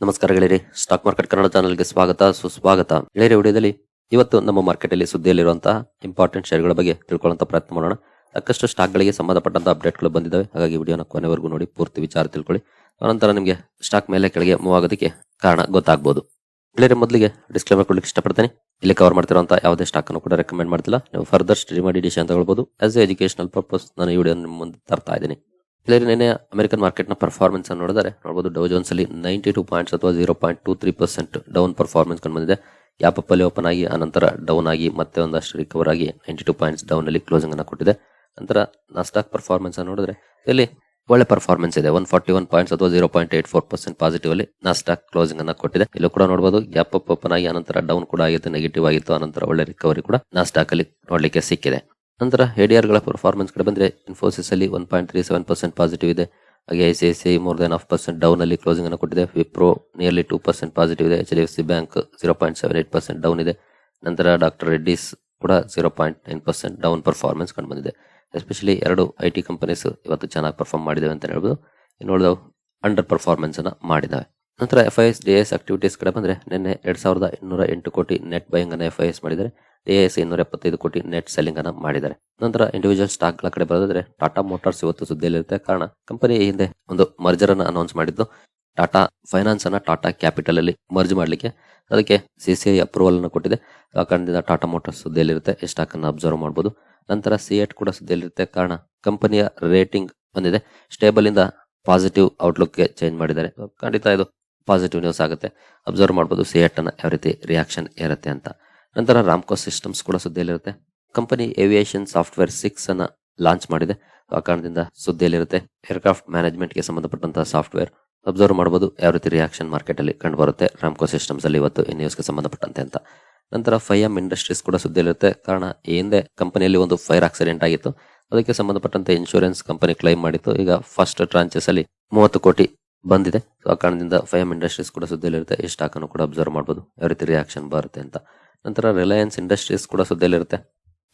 ನಮಸ್ಕಾರ ಗೆಳೆಯರಿ stock market Kannada ಚಾನಲ್ಗೆ ಸ್ವಾಗತ, ಸುಸ್ವಾಗತ. ಗೆಳೆಯರಿ, ವಿಡಿಯೋದಲ್ಲಿ ಇವತ್ತು ನಮ್ಮ ಮಾರ್ಕೆಟ್ ಅಲ್ಲಿ ಸುದ್ದಿಯಲ್ಲಿರುವಂತಹ ಇಂಪಾರ್ಟೆಂಟ್ ಶೇರ್ಗಳ ಬಗ್ಗೆ ತಿಳ್ಕೊಳ್ಳುವಂತ ಪ್ರಯತ್ನ ಮಾಡೋಣ. ಸಾಕಷ್ಟು ಸ್ಟಾಕ್ ಗಳಿಗೆ ಸಂಬಂಧಪಟ್ಟಂತ ಅಪ್ಡೇಟ್ಗಳು ಬಂದಿದ್ದಾವೆ. ಹಾಗಾಗಿ ವಿಡಿಯೋನ ಕೊನೆವರೆಗೂ ನೋಡಿ, ಪೂರ್ತಿ ವಿಚಾರ ತಿಳ್ಕೊಳ್ಳಿ. ಅನಂತರ ನಿಮಗೆ ಸ್ಟಾಕ್ ಮೇಲೆ ಕೆಳಗೆ ಮೂವ್ ಆಗೋದಕ್ಕೆ ಕಾರಣ ಗೊತ್ತಾಗಬಹುದು ಗೆಳೆಯರಿ, ಮೊದಲಿಗೆ ಡಿಸ್ಕ್ಲೇಮರ್ ಕೊಡ್ಲಿಕ್ಕೆ ಇಷ್ಟಪಡ್ತೇನೆ. ಇಲ್ಲಿ ಕವರ್ ಮಾಡ್ತಿರುವಂತ ಯಾವುದೇ ಸ್ಟಾಕ್ ಅನ್ನು ಕೂಡ ರೆಕಮೆಂಡ್ ಮಾಡ್ತಿಲ್ಲ. ನೀವು ಫರ್ದರ್ ಸ್ಟಡಿ ಮಾಡಿ ಡಿಶ್ ಅಂತ ಹೇಳ್ಬೋದು ಆಸ್ ಎ ಎಜುಕೇಶನಲ್ ಪರ್ಪಸ್ ನಾನು ಈ ವಿಡಿಯೋ ನಿಮ್ಮ ಮುಂದೆ ತರ್ತಾ ಇದ್ದೀನಿ. ಇಲ್ಲಿ ನಿನ್ನೆ ಅಮೆರಿಕನ್ ಮಾರ್ಕೆಟ್ನ ಪರ್ಫಾರ್ಮೆನ್ಸ್ ಅನ್ನು ನೋಡಿದರೆ ನೋಡಬಹುದು ಡೌ ಜೋನ್ಸ್ ಅಲ್ಲಿ ನೈಂಟಿ ಟೂ ಪಾಯಿಂಟ್ಸ್ ಅಥವಾ zero point two three percent down performance ಕಂಡು ಬಂದಿದೆ. ಯಾಪ್ ಅಲ್ಲಿ ಓಪನ್ ಆಗಿ ನಂತರ ಡೌನ್ ಆಗಿ ಮತ್ತೆ ಒಂದಷ್ಟು ರಿಕವರ್ ಆಗಿ ನೈಂಟಿ ಟೂ ಪಾಯಿಂಟ್ಸ್ ಡೌನ್ ಅಲ್ಲಿ ಕ್ಲೋಸಿಂಗ್ ಅನ್ನು ಕೊಟ್ಟಿದೆ. ನಂತರ ನಾಸ್ಟಾಕ್ ಪರ್ಫಾರ್ಮೆನ್ಸ್ ಅನ್ನು ನೋಡಿದ್ರೆ, ಇಲ್ಲಿ ಒಳ್ಳೆ ಪರ್ಫಾರ್ಮೆನ್ಸ್ ಇದೆ. ಒನ್ ಫಾರ್ಟಿ ಒನ್ ಪಾಯಿಂಟ್ಸ್ ಅಥವಾ zero point eight four percent positive ಅಲ್ಲಿ ನಾಸ್ಟಾಕ್ ಕ್ಲೋಸಿಂಗ್ ಅನ್ನ ಕೊಟ್ಟಿದೆ. ಇಲ್ಲೂ ಕೂಡ ನೋಡಬಹುದು ಗ್ಯಾಪ್ ಅಪ್ ಓಪನ್ ಆಗಿ ಅನಂತರ ಡೌನ್ ಕೂಡ ಆಗಿತ್ತು ನೆಗೆಟಿವ್ ಆಗಿತ್ತು ಅನಂತರ ಒಳ್ಳೆ ರಿಕವರಿ ಕೂಡ ನಾಸ್ಟಾಕ್ ಅಲ್ಲಿ ನೋಡ್ಲಿಕ್ಕೆ ಸಿಕ್ಕಿದೆ. ನಂತರ ಎಡಿಆರ್ಗಳ ಪರ್ಫಾರ್ಮೆನ್ಸ್ ಕಡೆ ಬಂದ್ರೆ ಇನ್ಫೋಸಿಸ್ ಅಲ್ಲಿ one point three seven percent positive ಇದೆ. ಹಾಗೆ I C I C more than half percent down ಅಲ್ಲಿ ಕ್ಲೋಸಿಂಗ್ ಅನ್ನು ಕೊಟ್ಟಿದೆ. Wipro nearly two percent positive ಇದೆ. H D F C bank zero point seven eight percent down ಇದೆ. ನಂತರ doctor Reddy's ಕೂಡ zero point nine percent down performance ಕಂಡು ಬಂದಿದೆ. Especially ಎರಡು ಐ ಟಿ ಕಂಪನೀಸ್ ಇವತ್ತು ಚೆನ್ನಾಗಿ ಪರ್ಫಾರ್ಮ್ ಮಾಡಿದಾವೆ ಅಂತ ಹೇಳ್ಬೋದು. ಇನ್ನು ಅಂಡರ್ ಪರ್ಫಾರ್ಮೆನ್ಸ್ ಅನ್ನು ಮಾಡಿದಾವೆ. ನಂತರ F I S D S activities ಕಡೆ ಬಂದರೆ ನಿನ್ನೆ ಎರಡು ಸಾವಿರದ ಇನ್ನೂರ ಎಂಟು ಕೋಟಿ ನೆಟ್ ಬೈಯಿಂಗ್ ಅನ್ನು ಎಫ್ ಐ ಎಸ್ ಮಾಡಿದ್ದಾರೆ. ಡಿ ಎಸ್ ಇನ್ನೂರ ಎಪ್ಪತ್ತೈದು ಕೋಟಿ ನೆಟ್ ಸೆಲ್ಲಿಂಗ್ ಅನ್ನ ಮಾಡಿದ್ದಾರೆ. ನಂತರ ಇಂಡಿವಿಜುವಲ್ ಸ್ಟಾಕ್ಗಳ ಕಡೆ ಬರೋದಾದ್ರೆ ಟಾಟಾ ಮೋಟಾರ್ಸ್ ಇವತ್ತು ಸುದ್ದಿಯಲ್ಲಿರುತ್ತೆ. ಕಾರಣ ಕಂಪನಿ ಹಿಂದೆ ಒಂದು ಮರ್ಜರ್ ಅನ್ನು ಅನೌನ್ಸ್ ಮಾಡಿದ್ದು. ಟಾಟಾ ಫೈನಾನ್ಸ್ ಅನ್ನ ಟಾಟಾ ಕ್ಯಾಪಿಟಲ್ ಅಲ್ಲಿ ಮರ್ಜ್ ಮಾಡಲಿಕ್ಕೆ. ಅದಕ್ಕೆ ಸಿ ಸಿ ಐ ಅಪ್ರೂವಲ್ ಅನ್ನು ಕೊಟ್ಟಿದೆ. ಆ ಕಾರಣದಿಂದ ಟಾಟಾ ಮೋಟಾರ್ಸ್ ಸುದ್ದಿಯಲ್ಲಿರುತ್ತೆ. ಈ ಸ್ಟಾಕ್ ಅನ್ನು ಅಬ್ಸರ್ವ್ ಮಾಡಬಹುದು ನಂತರ ಸಿಎಟ್ ಕೂಡ ಸುದ್ದಿಯಲ್ಲಿರುತ್ತೆ. ಕಾರಣ ಕಂಪನಿಯ ರೇಟಿಂಗ್ ಬಂದಿದೆ. ಸ್ಟೇಬಲ್ ಇಂದ ಪಾಸಿಟಿವ್ ಔಟ್ಲುಕ್ಗೆ ಚೇಂಜ್ ಮಾಡಿದ್ದಾರೆ. ಖಂಡಿತ ಇದು ಪಾಸಿಟಿವ್ ನ್ಯೂಸ್ ಆಗುತ್ತೆ. ಅಬ್ಸರ್ವ್ ಮಾಡಬಹುದು ಸಿಎಟ್ ಅನ್ನ ಯಾವ ರೀತಿ ರಿಯಾಕ್ಷನ್ ಇರುತ್ತೆ ಅಂತ. ನಂತರ ರಾಮ್ಕೋ ಸಿಸ್ಟಮ್ಸ್ ಕೂಡ ಸುದ್ದಿಯಲ್ಲಿರುತ್ತೆ. ಕಂಪನಿ ಏವಿಯೇಷನ್ ಸಾಫ್ಟ್ವೇರ್ ಸಿಕ್ಸ್ ಅನ್ನ ಲಾಂಚ್ ಮಾಡಿದೆ. ಆ ಕಾರಣದಿಂದ ಸುದ್ದಿಯಲ್ಲಿರುತ್ತೆ ಏರ್ಕ್ರಾಫ್ಟ್ ಮ್ಯಾನೇಜ್ಮೆಂಟ್ಗೆ ಸಂಬಂಧಪಟ್ಟಂತಹ ಸಾಫ್ಟ್ವೇರ್ ಅಬ್ಸರ್ವ್ ಮಾಡಬಹುದು ಯಾವ ರೀತಿ ರಿಯಾಕ್ಷನ್ ಮಾರ್ಕೆಟ್ ಅಲ್ಲಿ ಕಂಡು ಬರುತ್ತೆ ರಾಮ್ಕೋ ಸಿಸ್ಟಮ್ಸ್ ಅಲ್ಲಿ ಇವತ್ತು ಈ ನ್ಯೂಸ್ಗೆ ಸಂಬಂಧಪಟ್ಟಂತೆ ಅಂತ. ನಂತರ ಫೈಎಂ ಇಂಡಸ್ಟ್ರೀಸ್ ಕೂಡ ಸುದ್ದಿಯಲ್ಲಿರುತ್ತೆ. ಕಾರಣ ಹಿಂದೆ ಕಂಪನಿಯಲ್ಲಿ ಒಂದು ಫೈರ್ ಆಕ್ಸಿಡೆಂಟ್ ಆಗಿತ್ತು. ಅದಕ್ಕೆ ಸಂಬಂಧಪಟ್ಟಂತೆ ಇನ್ಶೂರೆನ್ಸ್ ಕಂಪನಿ ಕ್ಲೈಮ್ ಮಾಡಿತ್ತು. ಈಗ ಫಸ್ಟ್ ಟ್ರಾಂಚಸ್ ಅಲ್ಲಿ ಮೂವತ್ತು ಕೋಟಿ ಬಂದಿದೆ. ಆ ಕಾರಣದಿಂದ ಫೈಎಂ ಇಂಡಸ್ಟ್ರೀಸ್ ಕೂಡ ಸುದ್ದಿಯಲ್ಲಿರುತ್ತೆ. ಈ ಸ್ಟಾಕ್ ಅನ್ನು ಕೂಡ ಅಬ್ಸರ್ವ್ ಮಾಡಬಹುದು ಯಾವ ರೀತಿ ರಿಯಾಕ್ಷನ್ ಬರುತ್ತೆ ಅಂತ. ನಂತರ ರಿಲಯನ್ಸ್ ಇಂಡಸ್ಟ್ರೀಸ್ ಕೂಡ ಸುದ್ದಿಯಲ್ಲಿರುತ್ತೆ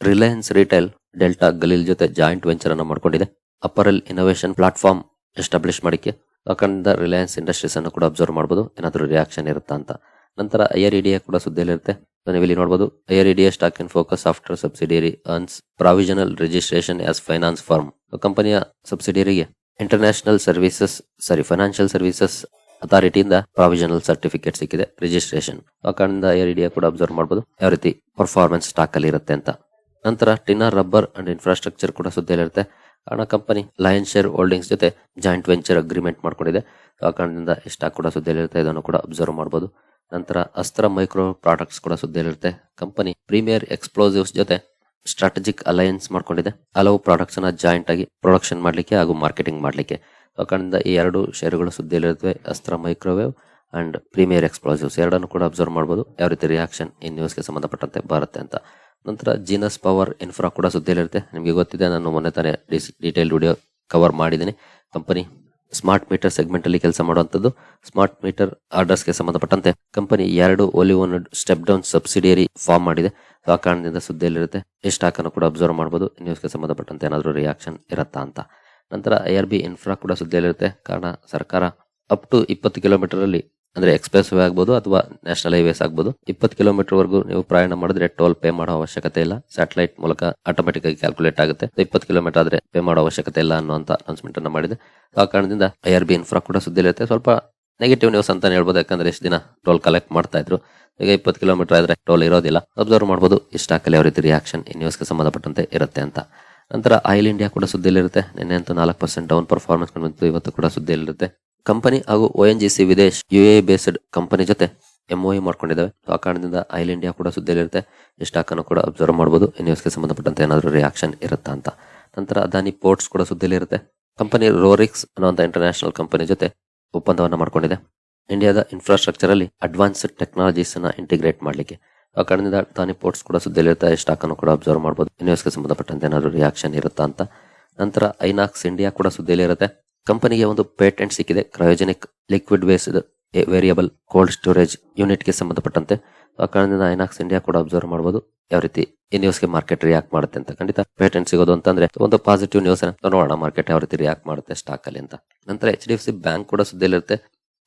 ರಿಲಯನ್ಸ್ ರಿಟೈಲ್, ಡೆಲ್ಟಾ, ಗಲೀಲ್ ಜೊತೆ ಜಾಯಿಂಟ್ ವೆಂಚರ್ ಅನ್ನು ಮಾಡ್ಕೊಂಡಿದೆ ಅಪರಲ್ ಇನೋವೇಷನ್ ಪ್ಲಾಟ್ಫಾರ್ಮ್ ಎಸ್ಟಾಬ್ಲಿಷ್ ಮಾಡಿಕೆ ಅಖಂಡ ರಿಲಯನ್ಸ್ ಇಂಡಸ್ಟ್ರೀಸ್ ಅನ್ನು ಕೂಡ ಅಬ್ಸರ್ವ್ ಮಾಡಬಹುದು ಏನಾದರೂ ರಿಯಾಕ್ಷನ್ ಇರುತ್ತಾ ಅಂತ. ನಂತರ ಐಆರ್ ಇಡಿಯಾ ಕೂಡ ಸುದ್ದಿಯಲ್ಲಿರುತ್ತೆ ನೀವು ಇಲ್ಲಿ ನೋಡಬಹುದು IREDA stock in focus software subsidiary earns provisional registration as finance firm ಕಂಪನಿಯ ಸಬ್ಸಿಡಿಯರಿಗೆ international services sorry financial services ಅಥಾರಿಟಿಯಿಂದ provisional certificate ಸಿಕ್ಕಿದೆ ರಿಜಿಸ್ಟ್ರೇಷನ್ ಆ ಕಾರಣದಿಂದ ಇಡಿಎ ಕೂಡ ಅಬ್ಸರ್ವ್ ಮಾಡಬಹುದು ಯಾವ ರೀತಿ ಪರ್ಫಾರ್ಮೆನ್ಸ್ ಸ್ಟಾಕ್ ಅಲ್ಲಿ ಇರುತ್ತೆ ಅಂತ. ನಂತರ ಟಿನ್ನರ್ ರಬ್ಬರ್ ಅಂಡ್ ಇನ್ಫ್ರಾಸ್ಟ್ರಕ್ಚರ್ ಕೂಡ ಸುದ್ದಿಯಲ್ಲಿರುತ್ತೆ ಕಾರಣ ಕಂಪನಿ ಲಯನ್ ಶೇರ್ ಹೋಲ್ಡಿಂಗ್ಸ್ ಜೊತೆ ಜಾಯಿಂಟ್ ವೆಂಚರ್ ಅಗ್ರಿಮೆಂಟ್ ಮಾಡ್ಕೊಂಡಿದೆ. ಆ ಕಾರಣದಿಂದ ಸ್ಟಾಕ್ ಕೂಡ ಸುದ್ದಿಯಲ್ಲಿರುತ್ತೆ ಇದನ್ನು ಕೂಡ ಅಬ್ಸರ್ವ್ ಮಾಡಬಹುದು ನಂತರ ಅಸ್ತ್ರ ಮೈಕ್ರೋ ಪ್ರಾಡಕ್ಟ್ಸ್ ಕೂಡ ಸುದ್ದಿಯಲ್ಲಿರುತ್ತೆ ಕಂಪನಿ ಪ್ರೀಮಿಯರ್ ಎಕ್ಸ್ಪ್ಲೋಸಿವ್ಸ್ ಜೊತೆ ಸ್ಟ್ರಾಟಜಿಕ್ ಅಲಯನ್ಸ್ ಮಾಡ್ಕೊಂಡಿದೆ. ಹಲವು ಪ್ರಾಡಕ್ಟ್ಸ್ ಅನ್ನ ಜಾಯಿಂಟ್ ಆಗಿ ಪ್ರೊಡಕ್ಷನ್ ಮಾಡ್ಲಿಕ್ಕೆ ಹಾಗೂ ಮಾರ್ಕೆಟಿಂಗ್ ಮಾಡ್ಲಿಕ್ಕೆ. ಕಾರಣದಿಂದ ಈ ಎರಡು ಶೇರುಗಳು ಸುದ್ದಿಯಲ್ಲಿರುತ್ತವೆ, ಅಸ್ತ್ರ ಮೈಕ್ರೋವೇವ್ ಅಂಡ್ ಪ್ರೀಮಿಯರ್ ಎಕ್ಸ್ಪ್ಲೋಸಿವ್ಸ್ ಎರಡನ್ನು ಕೂಡ ಅಬ್ಸರ್ವ್ ಮಾಡಬಹುದು ಯಾವ ರೀತಿ ರಿಯಾಕ್ಷನ್ ಈ ನ್ಯೂಸ್ಗೆ ಸಂಬಂಧಪಟ್ಟಂತೆ ಬರುತ್ತೆ ಅಂತ. ನಂತರ ಜೀನಸ್ ಪವರ್ ಇನ್ಫ್ರಾ ಕೂಡ ಸುದ್ದಿಯಲ್ಲಿರುತ್ತೆ. ನಿಮಗೆ ಗೊತ್ತಿದೆ, ನಾನು ಮೊನ್ನೆ ತಾನೇ ಡೀಟೇಲ್ ವಿಡಿಯೋ ಕವರ್ ಮಾಡಿದ್ದೀನಿ. ಕಂಪನಿ ಸ್ಮಾರ್ಟ್ ಮೀಟರ್ ಸೆಗ್ಮೆಂಟ್ ಅಲ್ಲಿ ಕೆಲಸ ಮಾಡುವಂಥದ್ದು. ಸ್ಮಾರ್ಟ್ ಮೀಟರ್ ಆರ್ಡರ್ಸ್ಗೆ ಸಂಬಂಧಪಟ್ಟಂತೆ ಕಂಪನಿ ಎರಡು wholly owned step down subsidiary form ಮಾಡಿದೆ. ಆ ಕಾರಣದಿಂದ ಸುದ್ದಿಯಲ್ಲಿರುತ್ತೆ. ಈ ಸ್ಟಾಕ್ ಅನ್ನು ಕೂಡ ಅಬ್ಸರ್ವ್ ಮಾಡಬಹುದು ನ್ಯೂಸ್ಗೆ ಸಂಬಂಧಪಟ್ಟಂತೆ ಏನಾದರೂ ರಿಯಾಕ್ಷನ್ ಇರುತ್ತಾ ಅಂತ. ನಂತರ ಐ ಆರ್ ಬಿ ಇನ್ಫ್ರಾ ಕೂಡ ಸುದ್ದಿಯಲ್ಲಿರುತ್ತೆ. ಕಾರಣ ಸರ್ಕಾರ ಅಪ್ ಟು ಇಪ್ಪತ್ತು ಕಿಲೋಮೀಟರ್ ಅಲ್ಲಿ ಅಂದ್ರೆ ಎಕ್ಸ್ಪ್ರೆಸ್ ವೇ ಆಗ್ಬೋದು ಅಥವಾ ನ್ಯಾಷನಲ್ ಹೈವೇಸ್ ಆಗ್ಬೋದು. ಇಪ್ಪತ್ತು ಕಿಲೋಮೀಟರ್ ವರೆಗೂ ನೀವು ಪ್ರಯಾಣ ಮಾಡಿದ್ರೆ ಟೋಲ್ ಪೇ ಮಾಡೋ ಅವಶ್ಯಕತೆ ಇಲ್ಲ. ಸ್ಯಾಟಲೈಟ್ ಮೂಲಕ ಆಟೋಮೆಟಿಕ್ ಆಗಿ ಕ್ಯಾಲ್ಕುಲೇಟ್ ಆಗುತ್ತೆ. ಇಪ್ಪತ್ತು ಕಿಲೋಮೀಟರ್ ಆದ್ರೆ ಪೇ ಮಾಡೋ ಅವಶ್ಯಕತೆ ಇಲ್ಲ ಅನ್ನುವಂತ ಅನೌನ್ಸ್ಮೆಂಟ್ ಅನ್ನು ಮಾಡಿದೆ. ಆ ಕಾರಣದಿಂದ ಐ ಆರ್ ಬಿ ಇನ್ಫ್ರಾ ಕೂಡ ಸುದ್ದಿಲಿರುತ್ತೆ ಸ್ವಲ್ಪ ನೆಗೆಟಿವ್ ನ್ಯೂಸ್ ಅಂತ ಹೇಳ್ಬೋದು. ಯಾಕಂದ್ರೆ ಇಷ್ಟು ದಿನ ಟೋಲ್ ಕಲೆಕ್ಟ್ ಮಾಡ್ತಾ ಇದ್ರು. ಈಗ ಇಪ್ಪತ್ತು ಕಿಲೋಮೀಟರ್ ಆದ್ರೆ ಟೋಲ್ ಇರೋದಿಲ್ಲ. ಅಬ್ಸರ್ವ್ ಈ ಸ್ಟಾಕಲ್ಲಿ ಯಾವ ರೀತಿ ರಿಯಾಕ್ಷನ್ ಈ ನ್ಯೂಸ್ಗೆ ಸಂಬಂಧಪಟ್ಟಂತೆ ಇರುತ್ತೆ ಅಂತ. ನಂತರ ಆಯಿಲ್ ಇಂಡಿಯಾ ಕೂಡ ಸುದ್ದಿಯಲ್ಲಿರುತ್ತೆ. ನಿನ್ನೆ ಅಂತ ನಾಲ್ಕು ಪರ್ಸೆಂಟ್ ಡೌನ್ ಪರ್ಫಾರ್ಮೆನ್ಸ್ ಕಂಡು ಇವತ್ತು ಕೂಡ ಸುದ್ದಿಯಲ್ಲಿರುತ್ತೆ. ಕಂಪನಿ ಹಾಗೂ O N G C Videsh U A based company ಜೊತೆ ಎಂಒಇ ಮಾಡ್ಕೊಂಡಿದ್ದಾವೆ. ಸೊ ಆ ಕಾರಣದಿಂದ ಆಯಿಲ್ ಇಂಡಿಯಾ ಕೂಡ ಸುದ್ದಿಯಲ್ಲಿರುತ್ತೆ. ಈ ಸ್ಟಾಕ್ ಕೂಡ ಅಬ್ಸರ್ವ್ ಮಾಡಬಹುದು ಈ ನ್ಯೂಸ್ಗೆ ಸಂಬಂಧಪಟ್ಟಂತೆ ಏನಾದರೂ ರಿಯಾಕ್ಷನ್ ಇರುತ್ತಾ ಅಂತ. ನಂತರ ಅದಾನಿ ಪೋರ್ಟ್ಸ್ ಕೂಡ ಸುದ್ದಿಯಲ್ಲಿರುತ್ತೆ. ಕಂಪನಿ ರೋರಿಕ್ಸ್ ಅನ್ನುವಂಥ ಇಂಟರ್ನ್ಯಾಷನಲ್ ಕಂಪನಿ ಜೊತೆ ಒಪ್ಪಂದವನ್ನು ಮಾಡ್ಕೊಂಡಿದೆ. ಇಂಡಿಯಾದ ಇನ್ಫ್ರಾಸ್ಟ್ರಕ್ಚರ್ ಅಲ್ಲಿ ಅಡ್ವಾನ್ಸ್ಡ್ ಟೆಕ್ನಾಲಜೀಸ್ ಇಂಟಿಗ್ರೇಟ್ ಮಾಡಲಿಕ್ಕೆ. ಆ ಕಡೆಯಿಂದ ತಾನೇ ಪೋರ್ಟ್ಸ್ ಕೂಡ ಸುದ್ದಿಯಲ್ಲಿ ಇರುತ್ತೆ ಸ್ಟಾಕ್ ಅನ್ನು ಕೂಡ ಅಬ್ಸರ್ವ್ ಮಾಡಬಹುದು ನ್ಯೂಸ್ಗೆ ಸಂಬಂಧಪಟ್ಟಂತೆ ಏನಾದರೂ ರಿಯಾಕ್ಷನ್ ಇರುತ್ತಾ ಅಂತ. ನಂತರ ಐನಾಕ್ಸ್ ಇಂಡಿಯಾ ಕೂಡ ಸುದ್ದಿಯಲ್ಲಿರುತ್ತೆ. ಕಂಪನಿಗೆ ಒಂದು ಪೇಟೆಂಟ್ ಸಿಕ್ಕಿದೆ. Cryogenic liquid based variable cold storage ಯೂನಿಟ್ಗೆ ಸಂಬಂಧಪಟ್ಟಂತೆ. ಆ ಕಾರಣದಿಂದ ಐನಾಕ್ಸ್ ಇಂಡಿಯಾ ಕೂಡ ಅಬ್ಸರ್ವ್ ಮಾಡಬಹುದು ಯಾವ ರೀತಿ ಈ ನ್ಯೂಸ್ಗೆ ಮಾರ್ಕೆಟ್ ರಿಯಾಕ್ಟ್ ಮಾಡುತ್ತೆ ಅಂತ. ಖಂಡಿತ ಪೇಟೆಂಟ್ ಸಿಗೋದು ಅಂತಂದ್ರೆ ಒಂದು ಪಾಸಿಟಿವ್ ನ್ಯೂಸ್ ನೋಡೋಣ. ಮಾರ್ಕೆಟ್ ಯಾವ ರೀತಿ ರಿಯಾಕ್ಟ್ ಮಾಡುತ್ತೆ ಸ್ಟಾಕ್ ಅಲ್ಲಿ ಅಂತ. ನಂತರ H D F C bank ಕೂಡ ಸುದ್ದಿಯಲ್ಲಿರುತ್ತೆ.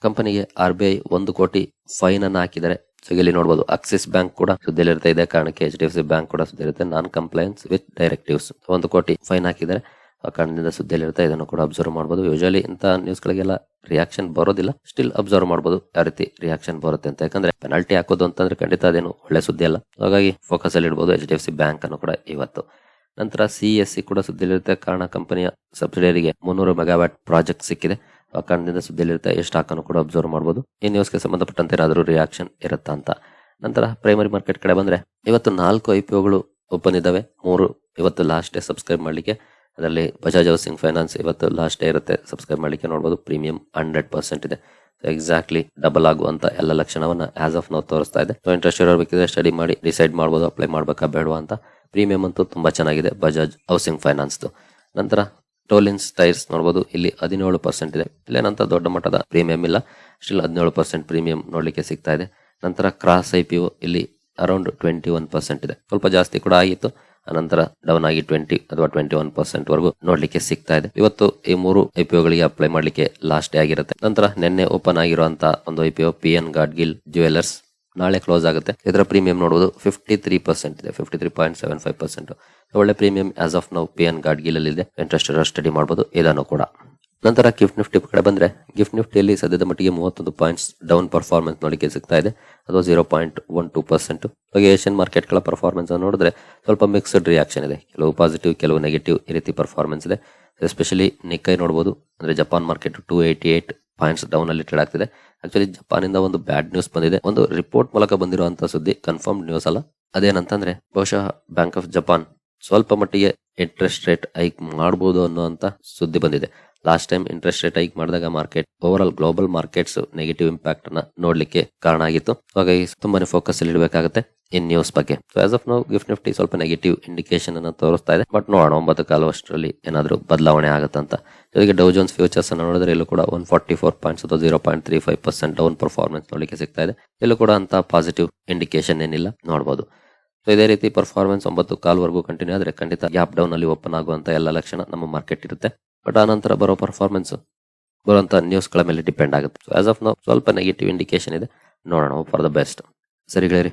ಕಂಪನಿಗೆ ಆರ್ ಬಿ ಐ ಒಂದು ಕೋಟಿ ಫೈನ್ ಅನ್ನು ಹಾಕಿದರೆ ಸೊ ಇಲ್ಲಿ ನೋಡಬಹುದು ಆಕ್ಸಿಸ್ ಬ್ಯಾಂಕ್ ಕೂಡ ಸುದ್ದಿಯಲ್ಲಿರುತ್ತೆ. ಇದೆ ಕಾರಣಕ್ಕೆ H D F C bank ಕೂಡ ಸುದ್ದಿರುತ್ತೆ ನಾನ್ ಕಂಪ್ಲೈನ್ಸ್ ವಿತ್ ಡೈರೆಕ್ಟಿವ್ಸ್ ಒಂದು ಕೋಟಿ ಫೈನ್ ಹಾಕಿದರೆ ಆ ಕಾರಣದಿಂದ ಸುದ್ದಿಯಲ್ಲಿರುತ್ತೆ. ಇದನ್ನು ಕೂಡ ಅಬ್ಸರ್ವ್ ಮಾಡಬಹುದು ಯೂಶಲಿ ನ್ಯೂಸ್ ಗಳಿಗೆಲ್ಲ ರಿಯಾಕ್ಷನ್ ಬರೋದಿಲ್ಲ. ಸ್ಟಿಲ್ ಅಬ್ಸರ್ವ್ ಮಾಡಬಹುದು ಯಾವ ರೀತಿ ರಿಯಾಕ್ಷನ್ ಬರುತ್ತೆ ಅಂತ. ಯಾಕಂದ್ರೆ ಪೆನಾಲ್ಟಿ ಹಾಕೋದು ಅಂತಂದ್ರೆ ಖಂಡಿತ ಅದೇನು ಒಳ್ಳೆ ಸುದ್ದಿ ಅಲ್ಲ. ಹಾಗಾಗಿ ಫೋಕಸ್ ಅಲ್ಲಿ ಇಡಬಹುದು H D F C bank ಅನ್ನು ಕೂಡ ಇವತ್ತು. ನಂತರ ಸಿಎಸ್ಸಿ ಕೂಡ ಸುದ್ದಿಯಲ್ಲಿರುತ್ತೆ. ಕಾರಣ ಕಂಪನಿಯ ಸಬ್ಸಿಡಿಯರಿಗೆ ಮುನ್ನೂರು ಮೆಗಾವ್ಯಾಟ್ ಪ್ರಾಜೆಕ್ಟ್ ಸಿಕ್ಕಿದೆ. ಆ ಕಾರಣದಿಂದ ಸುದ್ದಿಯಲ್ಲಿರುತ್ತೆ. ಎಷ್ಟು ಹಾಕನ್ನು ಕೂಡ ಅಬ್ಸರ್ವ್ ಮಾಡಬಹುದು ಈ ನ್ಯೂಸ್ಗೆ ಸಂಬಂಧಪಟ್ಟಂತೆ ಏನಾದರೂ ರಿಯಾಕ್ಷನ್ ಇರುತ್ತಾ ಅಂತ. ನಂತರ ಪ್ರೈಮರಿ ಮಾರ್ಕೆಟ್ ಕಡೆ ಬಂದ್ರೆ ಇವತ್ತು ನಾಲ್ಕು ಐ ಪಿ ಓಪನ್ ಇದ್ದಾವೆ ಮೂರು ಇವತ್ತು ಲಾಸ್ಟ್ ಡೇ ಸಬ್ಸ್ಕ್ರೈಬ್ ಮಾಡಲಿಕ್ಕೆ. ಅದರಲ್ಲಿ ಬಜಾಜ್ ಹೌಸಿಂಗ್ ಫೈನಾನ್ಸ್ ಇವತ್ತು ಲಾಸ್ಟ್ ಡೇ ಇರುತ್ತೆ. ಸಬ್ಸ್ಕ್ರೈಬ್ ಮಾಡಲಿಕ್ಕೆ ನೋಡಬಹುದು ಪ್ರೀಮಿಯಂ ಹಂಡ್ರೆಡ್ ಪರ್ಸೆಂಟ್ ಇದೆ. ಎಕ್ಸಾಕ್ಟ್ಲಿ ಡಬಲ್ ಆಗುವಂತ ಎಲ್ಲ ಲಕ್ಷಣವನ್ನ ಆಸ್ ಆಫ್ ನಾವು ತೋರಿಸ್ತಾ ಇದೆ. ಸೊ ಇಂಟ್ರೆಸ್ಟ್ ಇರೋರು ಬೇಕಿದ್ರೆ ಸ್ಟಡಿ ಮಾಡಿ ಡಿಸೈಡ್ ಮಾಡ್ಬೋದು. ಅಪ್ಲೈ ಮಾಡಬೇಕಾ ಬೇಡವಾ ಅಂತ. ಪ್ರೀಮಿಯಂ ಅಂತೂ ತುಂಬಾ ಚೆನ್ನಾಗಿದೆ. ಬಜಾಜ್ ಹೌಸಿಂಗ್ ಫೈನಾನ್ಸ್ದು. ನಂತರ ಟೋಲಿನ್ಸ್ ಟೈರ್ಸ್ ನೋಡಬಹುದು ಇಲ್ಲಿ ಹದಿನೇಳು ಪರ್ಸೆಂಟ್ ಇದೆ. ಇಲ್ಲೇನಂತ ದೊಡ್ಡ ಮಟ್ಟದ ಪ್ರೀಮಿಯಂ ಇಲ್ಲ. ಸ್ಟಿಲ್ ಹದಿನೇಳು ಪರ್ಸೆಂಟ್ ಪ್ರೀಮಿಯಂ ನೋಡಲಿಕ್ಕೆ ಸಿಗ್ತಾ ಇದೆ. ನಂತರ ಕ್ರಾಸ್ ಐ ಇಲ್ಲಿ ಅರೌಂಡ್ ಟ್ವೆಂಟಿ ಒನ್ ಪರ್ಸೆಂಟ್ ಇದೆ. ಸ್ವಲ್ಪ ಜಾಸ್ತಿ ಕೂಡ ಆಗಿತ್ತು. ಅನಂತರ ಡೌನ್ ಆಗಿ ಟ್ವೆಂಟಿ ಅಥವಾ ಟ್ವೆಂಟಿ ಒನ್ ಪರ್ಸೆಂಟ್ ವರೆಗೂ ನೋಡ್ಲಿಕ್ಕೆ ಸಿಗ್ತಾ ಇದೆ. ಇವತ್ತು ಈ ಮೂರು ಐ ಪಿ ಗಳಿಗೆ ಅಪ್ಲೈ ಮಾಡ್ಲಿಕ್ಕೆ ಲಾಸ್ಟ್ ಡೇ ಆಗಿರುತ್ತೆ. ನಂತರ ನಿನ್ನೆ ಓಪನ್ ಆಗಿರುವಂತಹ ಒಂದು I P N Gadgil jewellers. ನಾಳೆ ಕ್ಲೋಸ್ ಆಗುತ್ತೆ. ಇದರ ಪ್ರೀಮಿಯಂ ನೋಡಬಹುದು ಫಿಫ್ಟಿ ತ್ರೀ ಪರ್ಸೆಂಟ್ ಇದೆ fifty three point seven five percent ಒಳ್ಳೆ premium as of now P N Gadgil ಇದೆ ಇಂಟ್ರೆಸ್ಟ್ ಸ್ಟಡಿ ಮಾಡಬಹುದು ಇದನ್ನು ಕೂಡ. ನಂತರ ಗಿಫ್ಟ್ ನಿಫ್ಟಿ ಕಡೆ ಬಂದ್ರೆ ಗಿಫ್ಟ್ ನಿಫ್ಟಿಯಲ್ಲಿ ಸದ್ಯದ ಮಟ್ಟಿಗೆ ಮೂವತ್ತೊಂದು ಪಾಯಿಂಟ್ಸ್ ಡೌನ್ ಪರ್ಫಾರ್ಮೆನ್ಸ್ ನೋಡಲಿಕ್ಕೆ ಸಿಗ್ತಾ ಇದೆ. ಅದು zero point one two percent ಹಾಗೆ ಏಷ್ಯನ್ ಮಾರ್ಕೆಟ್ಗಳ ಪರ್ಫಾರ್ಮೆನ್ಸ್ ನೋಡಿದ್ರೆ ಸ್ವಲ್ಪ ಮಿಕ್ಸ್ಡ್ ರಿಯಾಕ್ಷನ್ ಇದೆ. ಕೆಲವು ಪಾಸಿಟಿವ್ ಕೆಲವು ನೆಗೆಟಿವ್ ಈ ರೀತಿ ಪರ್ಫಾರ್ಮೆನ್ಸ್ ಇದೆ. ಎಸ್ಪೆಷಲಿ ನಿಕ್ಕೈ ನೋಡಬಹುದು ಅಂದ್ರೆ Japan market two eighty eight points down ಅಲ್ಲಿ ಟ್ರೇಡ್ ಆಗ್ತಿದೆ. ಆಕ್ಚುಲಿ ಇಂದ ಒಂದು ಬ್ಯಾಡ್ ನ್ಯೂಸ್ ಬಂದಿದೆ. ಒಂದು ರಿಪೋರ್ಟ್ ಮೂಲಕ ಬಂದಿರುವಂತಹ ಸುದ್ದಿ ಕನ್ಫರ್ಮ್ ನ್ಯೂಸ್ ಅಲ್ಲ. ಅದೇನಂತಂದ್ರೆ, ಬಹುಶಃ ಬ್ಯಾಂಕ್ ಆಫ್ ಜಪಾನ್ ಸ್ವಲ್ಪ ಮಟ್ಟಿಗೆ ಇಂಟ್ರೆಸ್ಟ್ ರೇಟ್ ಹೈಕ್ ಮಾಡಬಹುದು ಅನ್ನುವಂತ ಸುದ್ದಿ ಬಂದಿದೆ. Last time interest rate hike ಮಾಡಿದಾಗ market over all global markets negative impact ಅನ್ನ ನೋಡ್ಲಿಕ್ಕೆ ಕಾರಣ ಆಗಿತ್ತು. ಹಾಗಾಗಿ ತುಂಬಾನೇ ಫೋಕಸ್ ಅಲ್ಲಿ ಇಡಬೇಕಾಗುತ್ತೆ. ಇನ್ ನ್ಯೂಸ್ ಬಗ್ಗೆ. So as of now gift nifty ಸ್ವಲ್ಪ ನೆಗೆಟಿವ್ ಇಂಡಿಕೇಶನ್ ಅನ್ನು ತೋರಿಸ್ತಾ ಇದೆ. ಬಟ್ ನೋಡೋಣ, ಒಂಬತ್ತು ಕಾಲು ಅಷ್ಟರಲ್ಲಿ ಏನಾದರೂ ಬದಲಾವಣೆ ಆಗುತ್ತಂತ. ಜೊತೆಗೆ ಡೌ ಜೋನ್ಸ್ ಫ್ಯೂಚರ್ಸ್ ಅನ್ನು ನೋಡಿದ್ರೆ ಇಲ್ಲೂ ಕೂಡ ಒನ್ ಫಾರ್ಟಿ ಫೋರ್ ಪಾಯಿಂಟ್ಸ್ ಅಥವಾ zero point three five percent down performance ನೋಡಲಿಕ್ಕೆ ಸಿಗ್ತಾ ಇದೆ. ಇಲ್ಲೂ ಕೂಡ ಅಂತ ಪಾಸಿಟಿವ್ ಇಂಡಿಕೇಶನ್ ಏನಿಲ್ಲ ನೋಡಬಹುದು ಸೊ ಇದೇ ರೀತಿ ಪರ್ಫಾರ್ಮೆನ್ಸ್ ಒಂಬತ್ತು ಕಾಲ್ವರೆಗೂ ಕಂಟಿನ್ಯೂ ಆದರೆ ಖಂಡಿತ ಗ್ಯಾಪ್ ಡೌನ್ ಅಲ್ಲಿ ಓಪನ್ ಆಗುವಂತ ಎಲ್ಲ ಲಕ್ಷಣ ನಮ್ಮ ಮಾರ್ಕೆಟ್ ಇರುತ್ತೆ. ಬಟ್ ಆನಂತರ ನಂತರ ಬರೋ ಪರ್ಫಾರ್ಮೆನ್ಸ್ ಬರುವಂತ ನ್ಯೂಸ್ಗಳ ಮೇಲೆ ಡಿಪೆಂಡ್ ಆಗುತ್ತೆ. ಸೊ ಆಸ್ ಆಫ್ ನೋ ಸ್ವಲ್ಪ ನೆಗೆಟಿವ್ ಇಂಡಿಕೇಶನ್ ಇದೆ. ನೋಡೋಣ ಫಾರ್ ದ ಬೆಸ್ಟ್ ಸರಿ ಗೆಳೆಯರಿ.